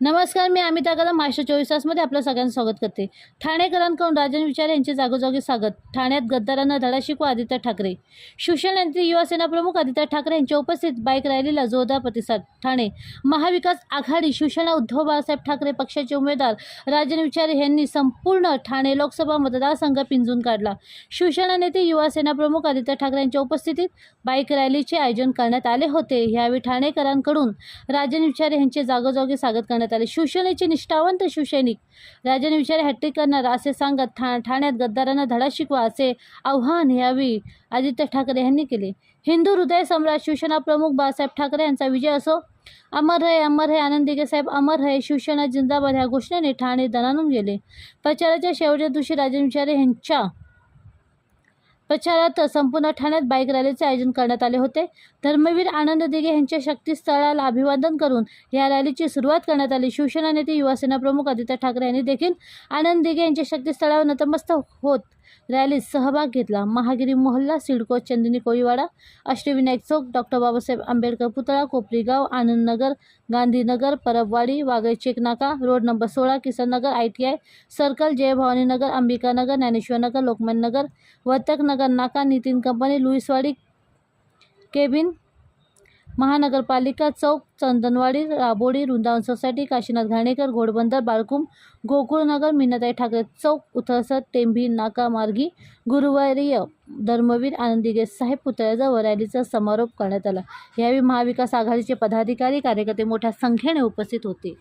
नमस्कार मी अमिता कदम महाराष्ट्र चोवीस तासमध्ये आपलं सगळ्यांचं स्वागत करते. ठाणेकरांकडून राजन विचारे यांचे जागोजागी स्वागत. ठाण्यात गद्दारांना धडा शिकवा आदित्य ठाकरे. शिवसेना नेते युवासेना प्रमुख आदित्य ठाकरे यांच्या उपस्थित बाईक रॅलीला जोरदार प्रतिसाद. ठाणे महाविकास आघाडी शिवसेना उद्धव बाळासाहेब ठाकरे पक्षाचे उमेदवार राजन विचारे यांनी संपूर्ण ठाणे लोकसभा मतदारसंघ पिंजून काढला. शिवसेना नेते युवासेना प्रमुख आदित्य ठाकरे यांच्या उपस्थितीत बाईक रॅलीचे आयोजन करण्यात आले होते. यावेळी ठाणेकरांकडून राजन विचारे यांचे जागोजागी स्वागत करण्यात आले. शिवसेनेचे निष्ठावंत शिवसैनिक. राजन विचारे हॅट्रिक करणार असे सांगत ठा ठाण्यात गद्दारांना धडा शिकवा असे आव्हान यावेळी आदित्य ठाकरे यांनी केले. हिंदू हृदय सम्राट शिवसेना प्रमुख बाळासाहेब ठाकरे यांचा विजय असो अमर रहे अमर रहे आनंद साहेब अमर रहे शिवसेना जिंदाबाद ह्या घोषणेने ठाणे दणानून गेले. प्रचाराच्या शेवटच्या दिवशी राजन विचारे यांच्या प्रचारात संपूर्ण ठाण्यात बाईक रॅलीचे आयोजन करण्यात आले होते. धर्मवीर आनंद दिघे यांच्या शक्तीस्थळाला अभिवादन करून या रॅलीची सुरुवात करण्यात आली. शिवसेना नेते युवासेना प्रमुख आदित्य ठाकरे यांनी देखील आनंद दिघे यांच्या शक्तीस्थळावर नतमस्तक होत रॅलीत सहभाग घेतला. महागिरी मोहल्ला सिडको चंदिनी कोळीवाडा अष्टविनायक चौक डॉक्टर बाबासाहेब आंबेडकर पुतळा कोपरीगाव आनंदनगर गांधीनगर परबवाडी वागळे चेकनाका रोड नंबर सोळा Kisannagar I T I circle Jaibhavani Nagar Ambikanagar Dnyaneshwar Nagar Lokmanya Nagar Vartak Nagar Naka Nitin company Luiswadi cabin Mahanagarpalika Chowk Chandanwadi Rabodi Vrindavan society Kashinath Ghanekar Ghodbunder Balkum Gokulnagar Meenatai Thackeray Chowk Uthalsar Tembhi नाका मार्गी गुरुवारीय धर्मवीर आनंदीगे साहेब पुतळ्याजवळ रॅलीचा समारोप करण्यात आला. यावेळी महाविकास आघाडीचे पदाधिकारी कार्यकर्ते मोठ्या संख्येने उपस्थित होते.